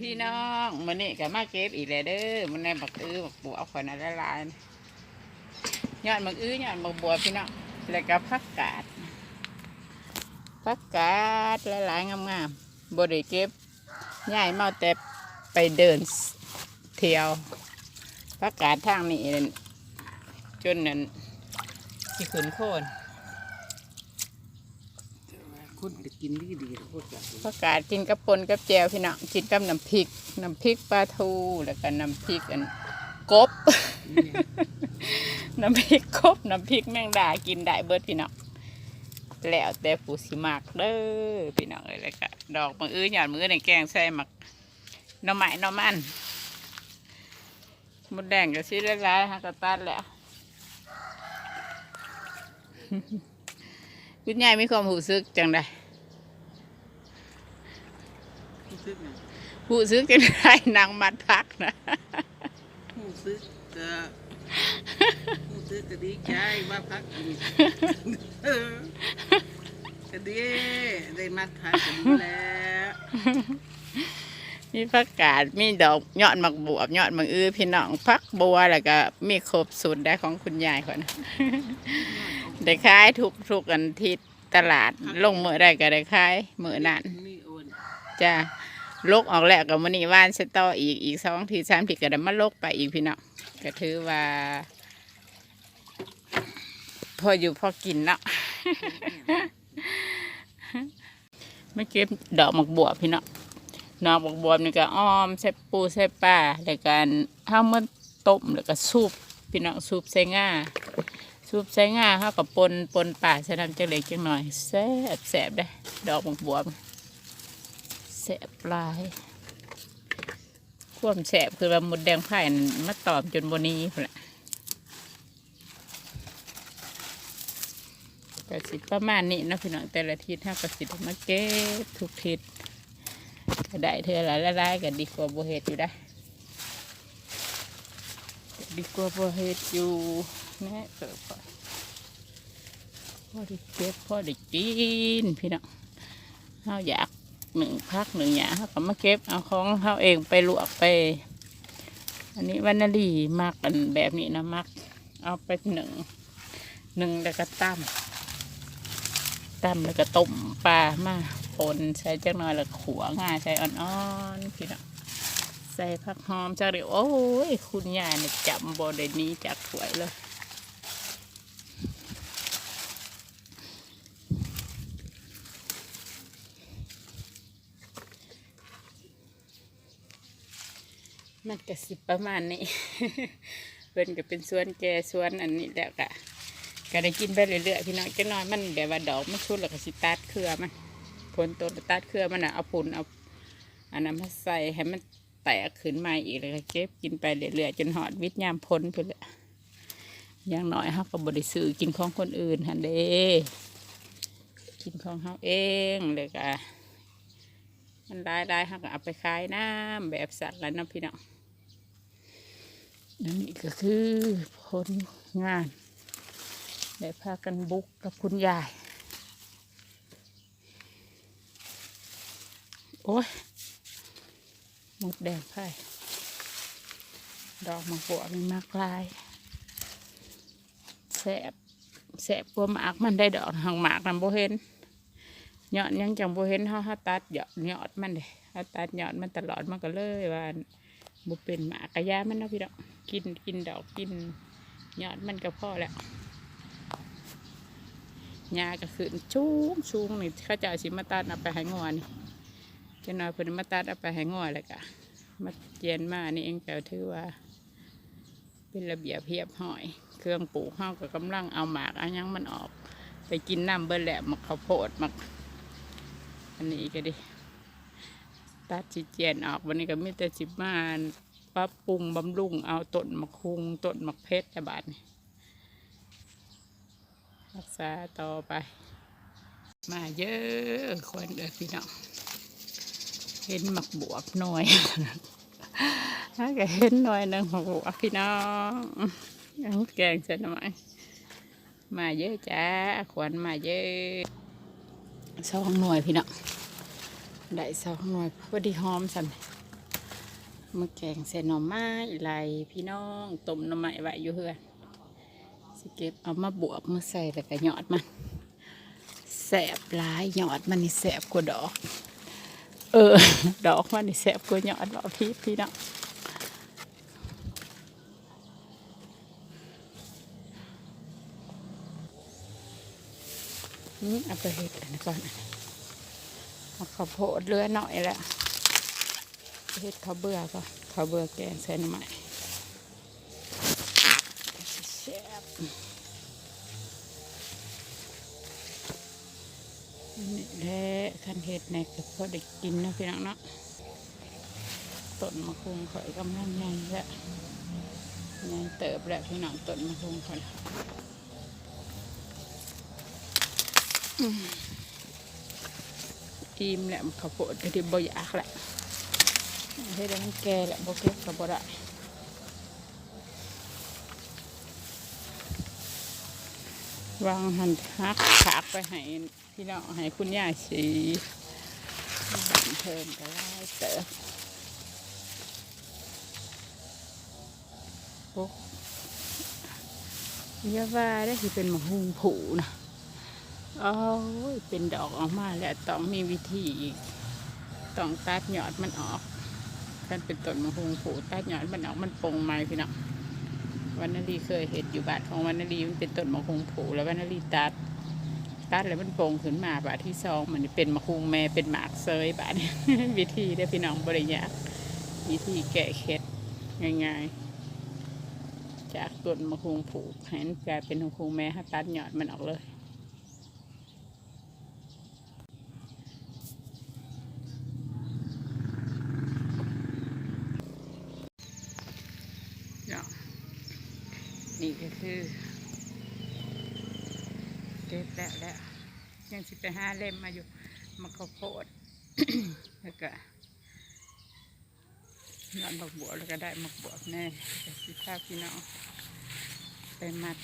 พี่น้องมันนี่ก็มาเก็บอีกแล้วเด้อมันในบักอื้อบักบัวขอยน่ะละลายยอดบักอื้อยอดบักบัวพี่น้องแล้วก็ผักกาดผักกาดหลายๆงามๆบ่ได้เก็บย้ายมาแต่ไปเดินเที่ยวผักกาดทางนี้จนนั่นสิขึ้นโคน คนจะกินดีดีโคตรจัดผักกาดกินกับปนกับแจวพี่น้องกินกับน้ำพริกน้ำพริกปลาทูแล้วก็น้ำพริกอันกบ น้ำพริกกบน้ำพริกแมงดากินได้เบิดพี่น้องแล้วแต่ผู้สิมักเด้อพี่น้องเอ้ยแล้วก็ดอกมืออื้อหยอดมือในแกงใส่หมักน่อไม้น่อมันมดแดงก็สิได้ร้ายๆฮะก็ตัดแล้ว คุณยายมีความรู้สึกจังไดรู้สึกไงรู้สึกจังไดนางมัดพักนะรู้สึกก็รู้สึกก็ดีใจว่าพักกินเออก็ดีได้มัดพักกันแล้วมีผักกาดมีดอกยอดหมักบวบยอดหมักอื้อพี่น้องพักบัวแล้วก็มีครบสูตรได้ของคุณยายคน ได้ขายทุกทุกอันที่ตลาด ลงมือได้ก็ได้ขายมือนั้นมีโอนจ้าลกออกแล้วกับมันนี่ว่านสตออีกอีกสองทีสามทีก็ได้มาลกไปอีกพี่น้องก็ถือว่า พออยู่พอกินเนาะไม่เก็บดอกหมกบวบพี่น้องดอกหมกบวบนี่ก็อ้อมใส่ปูใส่ปลาแล้วกันข้าวมันต้มแล้วก็ซุปพี่น้องซุปใส่ง่า ซุปใส่ง่าเขากับปนปนป่าใส่น้ำจังเล็กจังหน่อยแซ่บแซ่บได้ดอกบวบแซ่บหลายความแซ่บคือว่าหมดแดงไผ่มาตอมจนบนนี้แหละก็สิประมาณนี้นะพี่น้องแต่ละทิศห้าก็สิมาเก็บทุกทิศก็ได้เธอละละลายก็ดีกว่าบเฮ็ดอยู่ได้ดีกว่าบเฮ็ดอยู่ แน่เกิดพอพอได้เก็บพอได้กินพี่น้องเฮาอยากหนึ่งพักหนึ่งอย่างเฮาก็มาเก็บเอาของเฮาเองไปลวกไป อันนี้วันนาลีมักกันแบบนี้นะมัก เอาไปหนึ่งหนึ่งแล้วก็ตั้มตำแล้วก็ต้มปลามาปนใส่จักหน่อยแล้วขัวง่ายใส่อ่อนๆพี่น้องใส่ผักหอมจักเดียวโอ้ย คุณยายเนี่ยจำบได้หนี้จากถวยเลย มันก็สิประมาณนี้ เพิ่นก็เป็นสวนแก่สวนอันนี้แล้วก็ก็ได้กินไปเรื่อยๆพี่น้องจังน้อยมันแบบว่าดอกมันชุดแล้วก็สิตัดเครือมันผลต้นตัดเครือมันอะเอาผลเอาอันนั้นมาใส่ให้มันแตกขึ้นมาอีกเลยก็เก็บกินไปเรื่อยๆจนหอดวิทยามพ้นไปเลยอย่างน้อยเขาก็บริสุทธิ์กินของคนอื่นฮันเด้กินของเขาเองเลยก็มันได้ได้เขาก็เอาไปขายน้ำแบบสัตว์แล้วนะพี่น้อง อันนี้ก็คือผลงาน ได้พากันบุกกับคุณยาย โอ้ยหมดแดงไผ่ดอกมะบัวมันมากลายแสบแสบกลัวหมากมันได้ดอกหางหมากมันโบเห็นยอดยังจังโบเห็นเขาเขาตัดยอดยอดมันเลยเขาตัดยอดมันตลอดมันก็เลยว่าบุเป็นหมากกระยามันเนาะพี่ดอก กินกินดอกกินยอดมันก็พอแล้วหญ้าก็ขึ้นชูงชูงนี่เขาเจะเอาสิมาตัดเอาไปให้งอนี่เจะน้อยเพิ่นมาตัดเอาไปให้งอเลยกะมาเจียนมานี่เองแก็ถือว่า เป็นระเบียบเพียบห้อย เครื่องปลูกเฮาก็กำลังเอาหมากเอาหยังมันออก ไปกินน้ำเบิ่แหละมักข้าวโพดมักอันนี้ก็ดิตัดสิเจียนออกวันนี้ก็มีแต่สิมาน ปรับปรุงบำรุงเอาต้นมะคุงต้นมะเพชรแต่บาดนี่รักษาต่อไป มาเยอะคนเด้อพี่น้องเห็นหมักบวบหน่อยถ้าก็เห็นหน่อยนึงหมักบวบพี่น้องยังแกงใส่หน่อยมาเยอะจ้าขวัญมาเยอะสองหน่วยพี่น้องได้สองหน่วยพอดีหอมสัน มาแกงใส่หน่อไม้ไหลพี่น้องต้มหน่อไม้ไว้อยู่เฮือนสิเก็บเอามาบวบมาใส่แล้วก็หยอดมันแสบหลายหยอดมันนี่แสบกว่าดอก เออ ดอกมันนี่แสบกว่าหยอดดอกพี่พี่น้องอืมเอาไปเห็ดอันก่อนเอาข้าวโพดเลือหน่อยและ เฮ็ดข้าวเบื่อก่อนข้าวเบื่อแกงใส่หน่อไม้แซ่บนี่แหละคันเฮ็ดในก็พอได้กินนะพี่น้องเนาะต้นมะคุงข่อยกำลังใหญ่แล้วใหญ่เติบแล้วพี่น้องต้นมะคุงข่อยอิ่มแล้วข้าวโพดก็ที่บ่อยากแหละ เฮ็ดให้มันแก่แหละบ่เก็บก็บ่ได้วางหันฮักขากไปให้พี่น้องให้คุณย่าสีเพิ่มก็ได้เติบโอ้ยาว่าได้ที่เป็นมะฮุงผูนะโอ้ยเป็นดอกออกมาแล้วต้องมีวิธีอีกต้องตัดยอดมันออก มันเป็นต้นมะฮุงผูตัดยอดมันออกมันปงไม้พี่น้องวันนาลีเคยเห็นอยู่บานของวันนาลีมันเป็นต้นมะฮุงผูแล้ววันนาลีตัดตัดแล้วมันปงขึ้นมาบาทที่สองมันเป็นมะฮุงแม่เป็นหมากเซยบาทวิธีได้พี่น้องบริยาวิธีแก้เคล็ดง่ายๆ จากต้นมะฮุงผูให้มันกลายเป็นมะฮุงแม่ตัดหยอดมันออกเลย เนาะนี่ก็คือเก็บแล้วแล้วยังสิไปห้าเล่มมาอยู่มาข้าวโพดแล้วก็นอนบักบัวแล้วก็ได้บักบัวแน่แต่สิพาพี่น้องไปมัด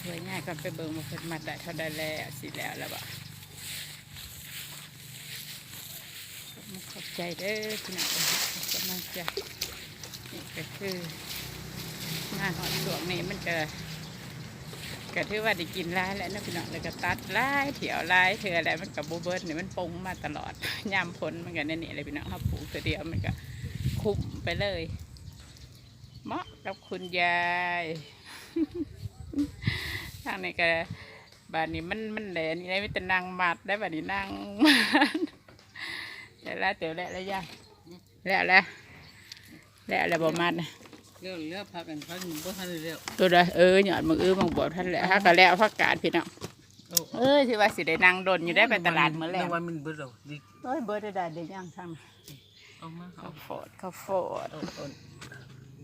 ช่วยง่ายก่อนไปเบิ่งมาเพิ่นมัดได้เท่าได้แล้วสิแล้วแล้วบ่ขอบใจเด้อพี่น้องกำลังใจนี่ก็คือ มาหอดหลวงนี่มันจะก็ถือว่าได้กินหลายแล้วนะพี่น้องแล้วก็ตัดหลายเถี่ยวหลายเถื่ออะไรมันกับบูเบิร์ดนี่มันปงมาตลอดยามพ้นมันก็นั่นนี่เลยพี่น้องเขาปลูกตัวเดียวมันก็คุ้มไปเลย เหมาะกับคุณยายทางนี้ก็บ้านนี้มันมันแหลนี่ได้ไม่แต่นางมัดได้บ้านนี้นางมัดแล้วล้วเตี๋ยวแล้วแล้วยายแล้วแล้วแล้วแล้วบ่มัดนะ เรื่องเรื่องพักกันพักหนึ่งบ่ทันได้แล้วตัวใดเออหยอดมึงเออมึงบอกท่านแหละถ้าก็แล้วพักกาดพี่น้องโอ้เออที่ว่าสิได้นั่งดนอยู่ได้ไปตลาดเมื่อแล้ในววันมันเบิดแล้วดิโอ้ยเบิร์ดได้เดี๋ยวย่างทางเอามาเอาข้าวโพดข้าวโพดเอาเอา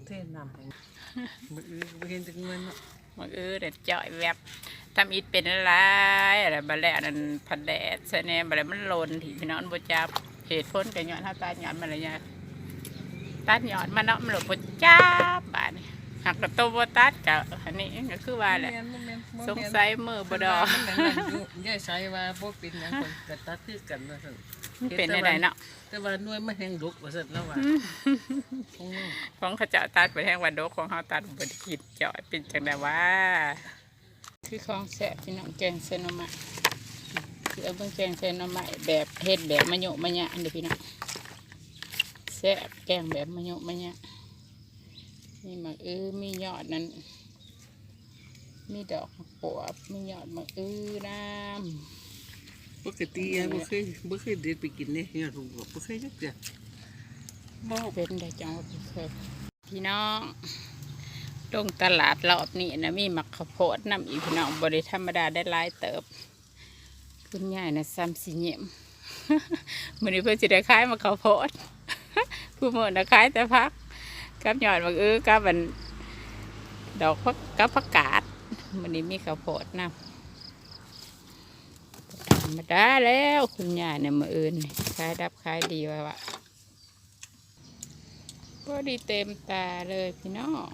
เทน้ำไปบ่อือบ่เห็นจักเงินเนาะมึงเออเด็ดจ่อยแวบทำอิดเป็นอะไรอะไรบะแล้วนั่นพันแดดใช่แน่บะแล้วมันหลนที่พี่น้องบ่จับเหตุผลกับหยอดเท่าตาหยอดมันอะไรเนี่ย ตัดหยอดมันเนาะมันหลบบ่จับบาดนี่หักกับตัวบ่ตัดกับอันนี้ก็คือว่าแหละบ่แม่นบ่แม่นบ่แม่นสงสัยมือบ่ดอกมันนั่นนั่นอยู่ยายใส่ว่าบ่เป็นหยังคนก็ตัดคือกันว่าซั่นมันเป็นได้เนาะแต่ว่าหน่วยมันแห้งลุกว่าซั่นแล้วว่าคงของเขาเจะตัดไปแห้งวันโดกของเขาตัดบไดกิดจ่อยเป็นจังไดว่า คือของแสบพี่น้องแกงเซนอมาคือเอาเบิ่งแกงเซนอมาแบบเฮ็ดแบบมะโยมะยะอันเดียวพี่น้อง แสบแกงแบบมะโยมะยะมีหมากอื้อมียอดนั้น มีดอกมะปวบมียอดมะอื้อน้ปกติยายบ่เคยบ่เคยเด็ดไปกินเด้ยอดลูกบอกบ่เคยจักเทื่อำบ่เป็นได้จังว่าพี่เคยพี่น้องลงตลาดรอบนี้นะมีหมักข้าวโพดน้ำอีกพี่น้องบริธรรมดาได้หลายเติบคุณยายนะซ้ำสีเงียมมือนี้เพื่อจะได้ขายมาข้าวโพด ผู้มือนะขายแต่พักกับหยอดมักอื้อกับมันดอกพักกับผักกาดมือนี้มีข้าวโพดนะธรรมดาแล้วคุณยายเนี่ยมืออื่นขายดับขายดีว่าวะก็ดีเต็มตาเลยพี่น้อง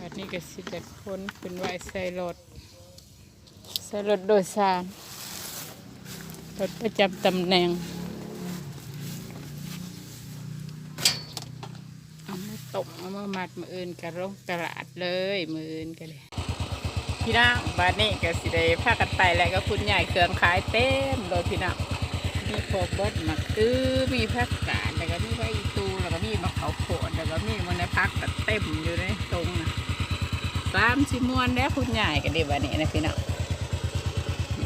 วันนี้ก็สิเด็คนเป็นไหวใส่รถใส่รถโดยสารรถประจำตำแหน่ง ตกเอามามัดมืออื่นกระลงตลาดเลยมืออื่นกันเลยพี่น้องบ้านนี้ก็สิได้พากันไปแล้วก็คุณใหญ่เครื่องขายเต็มเลยพี่น้องมีโคบดมักอื้อมีผักกาดแล้วก็มีใบอีตูแล้วก็มีมะเขาโขดแล้วก็มีมันในพักก็เต็มอยู่ในตรงนะสามชิมวนแล้วคุณใหญ่กันเดี๋ยวบ้านนี้นะพี่น้อง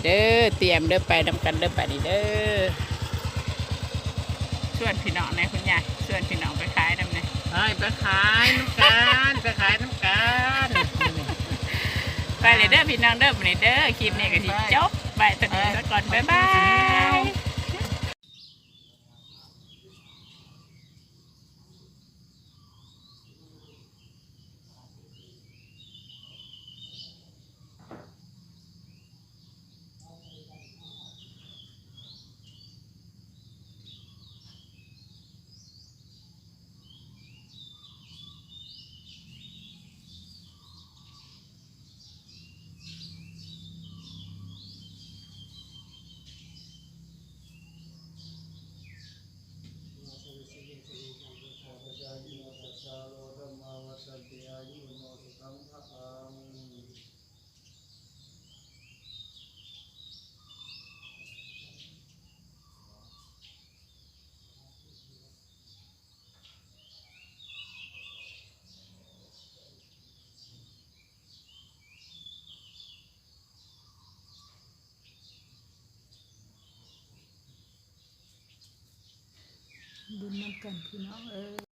เด้อเตรียมเด้อไปนำกันเด้อไปนี่เด้อชวนพี่น้องนะคุณใหญ่ชวนพี่น้องไปขายน้ำเนี่ย ไปไปขายน้ำกันไปขายน้ำกันไปเลยเด้อพี่น้องเด้อไปเลยเด้อคลิปนี้ก็สิจบไปตอนนี้ซะก่อนบ๊ายบาย บุญน้ำกันพี่น้องเออ